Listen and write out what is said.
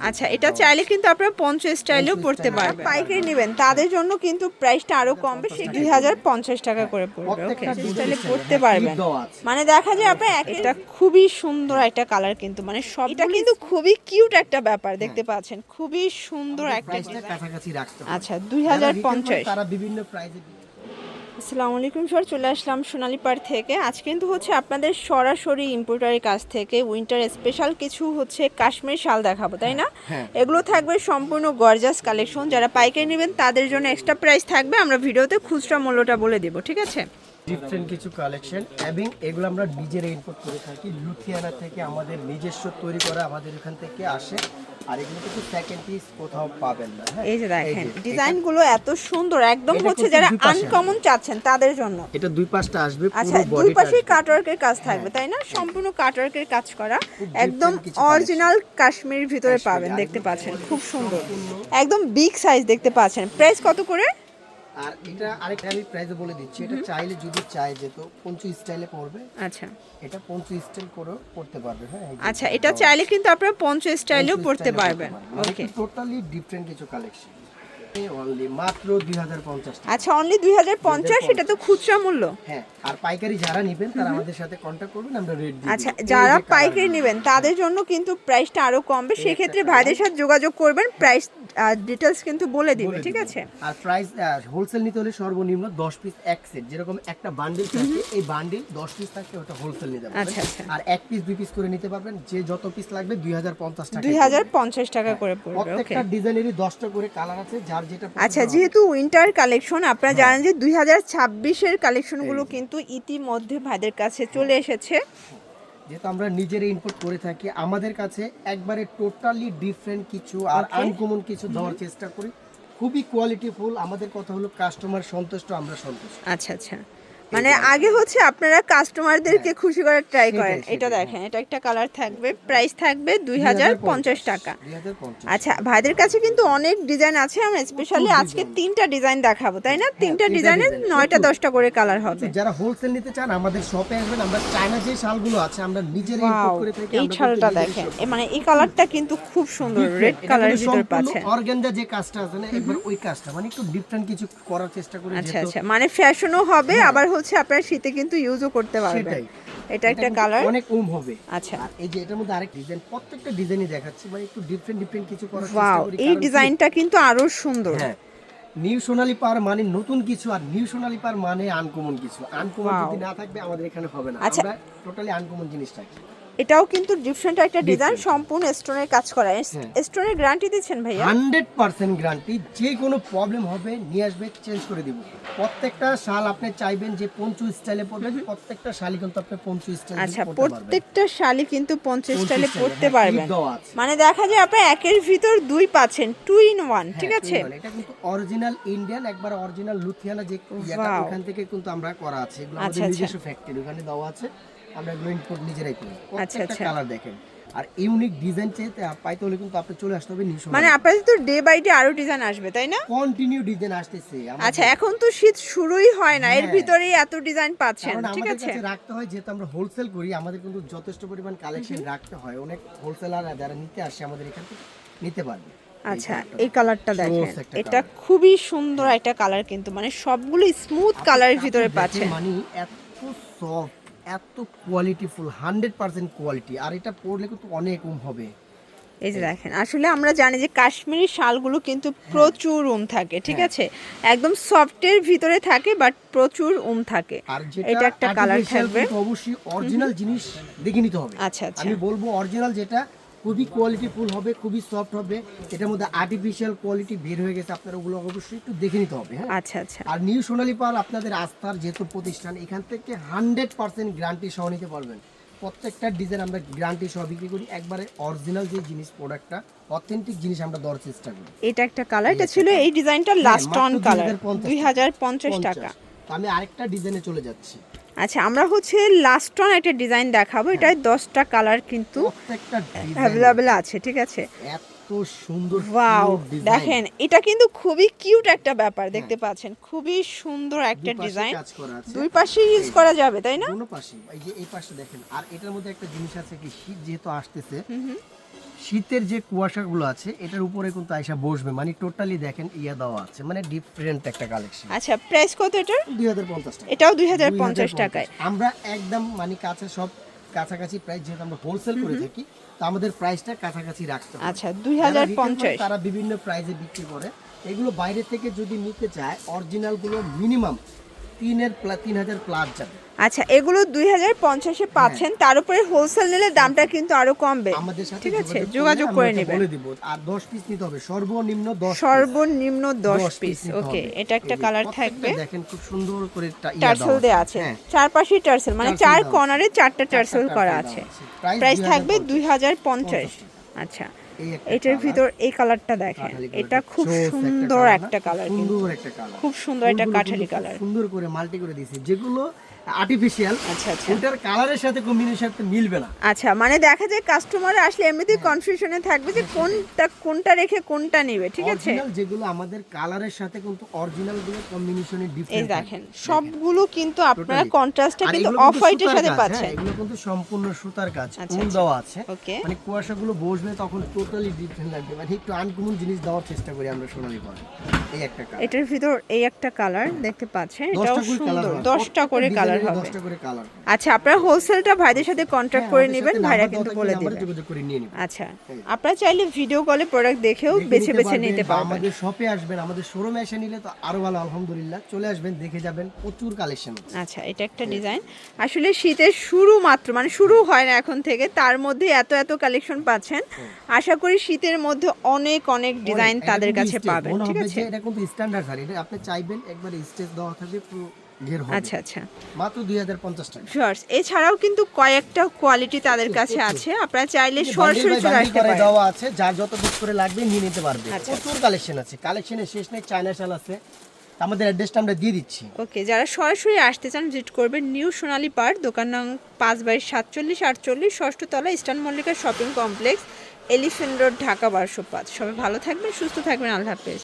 আচ্ছা এটা চাইলে কিন্তু আপনারা পঞ্চ স্টাইলেও পড়তে পারবেন। পাইকারি নেবেন। তাদের জন্য কিন্তু প্রাইসটা আরও কমবে সেই দুই হাজার পঞ্চাশ টাকা করে পড়বে ওকে? স্টাইলে পড়তে পারবেন। মানে দেখা যায় আপনার এক- এটা খুবই সুন্দর একটা কালার কিন্তু মানে সব এটা কিন্তু খুবই কিউট একটা ব্যাপার দেখতে পাচ্ছেন। খুবই সুন্দর একটা আচ্ছা দুই হাজার পঞ্চাশ তারা বিভিন্ন প্রাইসে আসসালামু আলাইকুম স্যার চলে আসলাম সোনালী পাড় থেকে। আজ কিন্তু হচ্ছে আপনাদের সরাসরি ইম্পোর্টারের কাছ থেকে উইন্টার স্পেশাল কিছু হচ্ছে কাশ্মীর শাল দেখাবো তাই না? হ্যাঁ। এগুলো থাকবে সম্পূর্ণ গর্জাস কালেকশন যারা পাইকারি নেবেন তাদের জন্য এক্সট্রা প্রাইস থাকবে। আমরা ভিডিওতে খুচরা মূল্যটা বলে দেবো ঠিক আছে? ডিফারেন্ট কিছু কালেকশন এবং এগুলো আমরা নিজেরা ইম্পোর্ট করে থাকি। লুথিয়ানা থেকে আমাদের নিজস্ব তৈরি করা আমাদের এখান থেকে আসে। আর এগুলো কিন্তু সেকেন্ড পিস কোথাও পাবেন না হ্যাঁ? এই যে দেখেন ডিজাইনগুলো এত সুন্দর একদম হচ্ছে যারা আনকমন চাচ্ছেন তাদের জন্য। এটা দুই পাশটা আসবে আচ্ছা দুই পাশেই কাটওয়ার্কের কাজ থাকবে তাই না? সম্পূর্ণ কাটওয়ার্কের কাজ করা। একদম অরিজিনাল কাশ্মীর ভিতরে পাবেন দেখতে পাচ্ছেন খুব সুন্দর। একদম বিগ সাইজ দেখতে পাচ্ছেন। প্রাইস কত করে? আর এটা আরেকটা আমি প্রাইস বলে দিচ্ছি। এটা চাইলে যদি চাই যেত পঞ্চু স্টাইলে পড়বে আচ্ছা। এটা পঞ্চু স্টাইল করেও পড়তে পারবে হ্যাঁ? আচ্ছা এটা চাইলে কিন্তু আপনারা পঞ্চ স্টাইলেও পড়তে পারবেন। ওকে টোটালি ডিফারেন্ট কিছু কালেকশন অনলি মাত্র দুই হাজার পঞ্চাশ আচ্ছা অনলি এটা তো খুচরা মূল্য। হ্যাঁ আর পাইকারি যারা নেবেন তারা আমাদের সাথে কন্ট্যাক্ট করবেন আমরা রেট দিয়ে আচ্ছা যারা পাইকারি নেবেন তাদের জন্য কিন্তু প্রাইসটা আরও কমবে। সেক্ষেত্রে ভাইদের সাথে যোগাযোগ করবেন প্রাইস ডিটেলস কিন্তু বলে দিবে ঠিক আছে? আর প্রাইস হোলসেল নিতে হলে সর্বনিম্ন 10 পিস এক সেট যেরকম একটা বান্ডিল থাকে এই বান্ডিল 10 পিস থাকে ওটা হোলসেল নিতে পারবেন। আচ্ছা, আচ্ছা। আর এক পিস দুই পিস করে নিতে পারবেন যে যত পিস লাগবে 2050 টাকা দুই হাজার পঞ্চাশ টাকা করে পড়বে ওকে। প্রত্যেকটা ডিজাইনেরই 10টা করে কালার আছে যার যেটা আচ্ছা যেহেতু উইন্টার কালেকশন আপনারা জানেন যে দুই হাজার ছাব্বিশের কালেকশনগুলো কিন্তু ইতিমধ্যে ভাইদের কাছে চলে এসেছে। যেহেতু আমরা নিজেরা ইনপুট করে থাকি আমাদের কাছে একবারে টোটালি ডিফারেন্ট কিছু আর. আনকমন কিছু দেওয়ার চেষ্টা করি। খুবই কোয়ালিটিফুল আমাদের কথা হলো কাস্টমার সন্তুষ্ট আমরা সন্তুষ্ট। আচ্ছা আচ্ছা। মানে আগে হচ্ছে আপনারা কাস্টমারদেরকে খুশি করার ট্রাই করেন। এটা দেখেন এটা একটা কালার থাকবে প্রাইস থাকবে দুই হাজার পঞ্চাশ। টাকা। আচ্ছা ভাইদের কাছে কিন্তু অনেক ডিজাইন আছে আমরা স্পেশালি আজকে তিনটা ডিজাইন দেখাবো তাই না? তিনটা তিনটা ডিজাইনের নয়টা দশটা করে কালার হবে। যারা হোলসেল নিতে চান আমাদের শপে আসবেন আমরা চায়না যে শালগুলো আছে আমরা নিজেরা ইম্পোর্ট করে থাকি এই শালটা দেখেন। মানে এই কালারটা কিন্তু খুব সুন্দর রেড কালারের ভিতর পাচ্ছেন অর্গানজা যে কাজটা আছে না একবার ওই কাজটা মানে একটু ডিফারেন্ট কিছু করার চেষ্টা করি আচ্ছা আচ্ছা মানে ফ্যাশনও হবে আবার হচ্ছে আপনার শীতে কিন্তু ইউজও করতে পারবেন। এটা একটা কালার অনেক উম হবে। আচ্ছা। আর এই যে এটার মধ্যে আরেক ডিজাইন প্রত্যেকটা ডিজাইনই দেখাচ্ছি মানে একটু ডিফারেন্ট ডিফারেন্ট কিছু করার চেষ্টা করি এই ডিজাইনটা কিন্তু আরও সুন্দর। হ্যাঁ নিউ সোনালি পার মানে নতুন কিছু আর নিউ সোনালি পার মানে আনকমন কিছু। আনকমন যদি না থাকবে আমাদের এখানে হবে না। আচ্ছা। আমরা টোটালি আনকমন জিনিস রাখি এটাও কিন্তু ডিফারেন্ট একটা ডিজাইন সম্পূর্ণ স্টোনের কাজ করা। স্টোনের গ্যারান্টি দিচ্ছেন ভাইয়া? হান্ড্রেড পার্সেন্ট গ্যারান্টি যে কোনো প্রবলেম হবে নিয়ে আসবে চেঞ্জ করে দিব। প্রত্যেকটা শাল আপনি চাইবেন যে পঞ্চু স্টাইলে পড়বেন প্রত্যেকটা শালই কিন্তু আপনি পঞ্চু স্টাইলে আচ্ছা প্রত্যেকটা শাড়ি কিন্তু পঞ্চু স্টাইলে হ্যাঁ, পারবেন। মানে দেখা যায় আপনি একের ভিতর দুই পাচ্ছেন টু ইন ওয়ান ঠিক আছে। এটা কিন্তু অরিজিনাল ইন্ডিয়ান একবার অরিজিনাল লুথিয়ানা যে ওখান থেকে কিন্তু আমরা করা আছে। এগুলো আচ্ছা, আমাদের আচ্ছা। নিজস্ব ফ্যাক্টরি ওখানে দেওয়া আছে। আমরা নিজেরাই করি। আচ্ছা, আচ্ছা। কালার দেখেন। আর ইউনিক ডিজাইন চাইতে পাইতে হলে কিন্তু আপনি চলে আসতে হবে নিউ মানে আপনাদের তো ডে বাই ডে আরও ডিজাইন আসবে তাই না? কন্টিনিউ ডিজাইন আসতেছে। আচ্ছা এখন তো শীত শুরুই হয় না এর হ্যাঁ। ভিতরেই এত ডিজাইন পাচ্ছেন ঠিক আছে? কাছে রাখতে হয় যেহেতু আমরা হোলসেল করি আমাদের কিন্তু যথেষ্ট পরিমাণ কালেকশন রাখতে হয়। অনেক হোলসেলার যারা নিতে আসে আমাদের এখান থেকে নিতে পারবে। আচ্ছা এই কালারটা দেখেন। এটা খুবই সুন্দর একটা কালার কিন্তু মানে সবগুলো স্মুথ কালারের ভিতরে পাচ্ছেন। মানে এত সফট এত কোয়ালিটিফুল হান্ড্রেড পার্সেন্ট কোয়ালিটি আর এটা পরলে কিন্তু অনেক উম হবে। এই যে দেখেন আসলে আমরা জানি যে কাশ্মীরি শালগুলো কিন্তু প্রচুর উম থাকে ঠিক হ্যাঁ। আছে? একদম সফটের ভিতরে থাকে বাট প্রচুর উম থাকে। এটা একটা কালার থাকবে। অবশ্যই অরিজিনাল জিনিস দেখে নিতে হবে। আচ্ছা আচ্ছা। আমি বলব অরিজিনাল যেটা খুবই কোয়ালিটি ফুল হবে খুবই সফট হবে। এটার মধ্যে আর্টিফিশিয়াল কোয়ালিটি বের হয়ে গেছে আপনারা ওগুলো অবশ্যই একটু দেখে নিতে হবে হ্যাঁ? আচ্ছা আচ্ছা। আর নিউ সোনালি পাল আপনাদের আস্থার যেহেতু প্রতিষ্ঠান এখান থেকে হান্ড্রেড পার্সেন্ট গ্যারান্টি সহ নিতে পারবেন। প্রত্যেকটা ডিজাইন আমরা গ্যারান্টি সহ বিক্রি করি। একবারে অরিজিনাল যে জিনিস প্রোডাক্টটা অথেন্টিক জিনিস আমরা দেওয়ার চেষ্টা করি। এটা একটা কালার এটা ছিল এই ডিজাইনটা লাস্ট অন কালার 2050 পঞ্চাশ টাকা। 50 আমি আরেকটা ডিজাইনে চলে যাচ্ছি। আচ্ছা আমরা হচ্ছে লাস্ট অন একটা ডিজাইন দেখাবো। হ্যাঁ। এটায় দশটা কালার কিন্তু অ্যাভেলেবেল আছে ঠিক আছে? এত সুন্দর ওয়াও দেখেন এটা কিন্তু খুবই কিউট একটা ব্যাপার দেখতে পাচ্ছেন। খুবই সুন্দর একটা ডিজাইন দুই পাশে ইউজ করা যাবে তাই না? দোনো পাশে এই যে এই পাশে দেখেন আর এটার মধ্যে একটা জিনিস আছে কি শীত যেহেতু আসতেছে শীতের যে কুয়াশাগুলো আছে এটার উপরে কিন্তু আয়সা বসবে। মানে টোটালি দেখেন ইয়া দেওয়া আছে। মানে ডিফারেন্ট একটা কালেকশন আচ্ছা প্রাইস কত এটার? দুই হাজার পঞ্চাশ টাকা। এটাও 2050 টাকায়। আমরা একদম মানে কাছে সব কাছাকাছি প্রাইস যেহেতু আমরা হোলসেল করে থাকি তো আমাদের প্রাইসটা কাছাকাছি রাখতে হবে। আচ্ছা দুই যারা হাজার retail করে পঞ্চাশ তারা বিভিন্ন প্রাইসে বিক্রি করে এগুলো বাইরে থেকে যদি নিতে চায় অরিজিনালগুলো মিনিমাম তিনের তিন হাজার প্লাস যাবে। আচ্ছা এগুলো দুই হাজার পঞ্চাশে পাচ্ছেন তার উপরে হোলসেল নিলে দামটা কিন্তু আরও কমবে। আমাদের সাথে ঠিক আছে যোগাযোগ করে নেবেন। বলে দিব। আর 10 পিস নিতে হবে সর্বনিম্ন 10 সর্বনিম্ন দশ 10 পিস ওকে এটা একটা কালার থাকবে। দেখেন খুব সুন্দর করে টার্সেল দেওয়া আছে। হ্যাঁ, চারপাশেই টার্সেল মানে চার কর্নারে চারটা টার্সেল করা আছে। প্রাইস থাকবে 2050 দুই হাজার পঞ্চাশ। আচ্ছা। এটার ভিতর এই কালারটা দেখেন। এটা খুব সুন্দর একটা কালার সুন্দর একটা কালার খুব সুন্দর একটা কাঠালি কালার সুন্দর করে মাল্টি করে দিয়েছে। যেগুলো আর্টিফিশিয়াল আচ্ছা আচ্ছা। ওটার কালারের সাথে কম্বিনেশন মিলবে না। আচ্ছা মানে দেখা যায় কাস্টমার আসলে এমনিতেই কনফিউশনে থাকবে যে কোনটা কোনটা রেখে কোনটা নেবে ঠিক আছে? যেগুলো আমাদের কালারের সাথে কিন্তু অরিজিনালগুলো কম্বিনেশনে এই দেখেন সবগুলো কিন্তু আপনারা কন্ট্রাস্টটা কিন্তু অফ হোয়াইটের সাথে পাচ্ছেন। হ্যাঁ, এগুলো কিন্তু সম্পূর্ণ সুতার কাজ আচ্ছা, আচ্ছা। দেওয়া আছে। মানে কুয়াশাগুলো বসবে তখন টোটালি ডিফারেন্ট লাগবে। মানে একটু আনকমন জিনিস দেওয়ার চেষ্টা করি আমরা সোনালি পরে। এই একটা কালার এটার ভিতর এই একটা কালার দেখতে পাচ্ছেন এটাও সুন্দর। হবে দশটা করে কালার হবে। কালার আচ্ছা আপনারা হোলসেলটা ভাইদের সাথে কন্ট্যাক্ট করে নেবেন ভাইরা কিন্তু বলে নিব আচ্ছা আপনারা চাইলে ভিডিও কলে প্রোডাক্ট দেখেও বেছে বেছে নিতে পারবেন। আমাদের শপে আসবেন আমাদের শোরুমে এসে নিলে তো আরও ভালো আলহামদুলিল্লাহ। চলে আসবেন দেখে যাবেন প্রচুর কালেকশন আচ্ছা এটা একটা ডিজাইন আসলে শীতের শুরু মাত্র মানে শুরু হয়। না এখন থেকে তার মধ্যে এত এত কালেকশন পাচ্ছেন। আশা করি শীতের মধ্যে অনেক অনেক ডিজাইন তাদের কাছে পাবেন ঠিক আছে? এটা কিন্তু স্ট্যান্ডার্ড শাড়ি এটা আপনি চাইবেন একবার স্টেজ দেওয়া থাকবে ঘের হবে। আচ্ছা আচ্ছা। মাত্র দুই হাজার পঞ্চাশ টাকা। ভিউয়ার্স এছাড়াও কিন্তু কয়েকটা কোয়ালিটি তাদের কাছে আছে। আপনারা চাইলে সরাসরি চলে আসতে পারেন। দেওয়া আছে যার যত পিস করে লাগবে নিয়ে নিতে পারবে। আচ্ছা। প্রচুর কালেকশন আছে। কালেকশনের শেষ নেই চায়না শাল আছে। আমাদের অ্যাড্রেসটা আমরা দিয়ে দিচ্ছি। ওকে যারা সরাসরি আসতে চান ভিজিট করবেন নিউ সোনালী পার্ক দোকান নং পাঁচ বাই সাতচল্লিশ আটচল্লিশ ষষ্ঠতলা eastern Mallika shopping complex elephant road Dhaka বারোশো পাঁচ। সবাই ভালো থাকবেন সুস্থ থাকবেন আল্লাহ হাফেজ।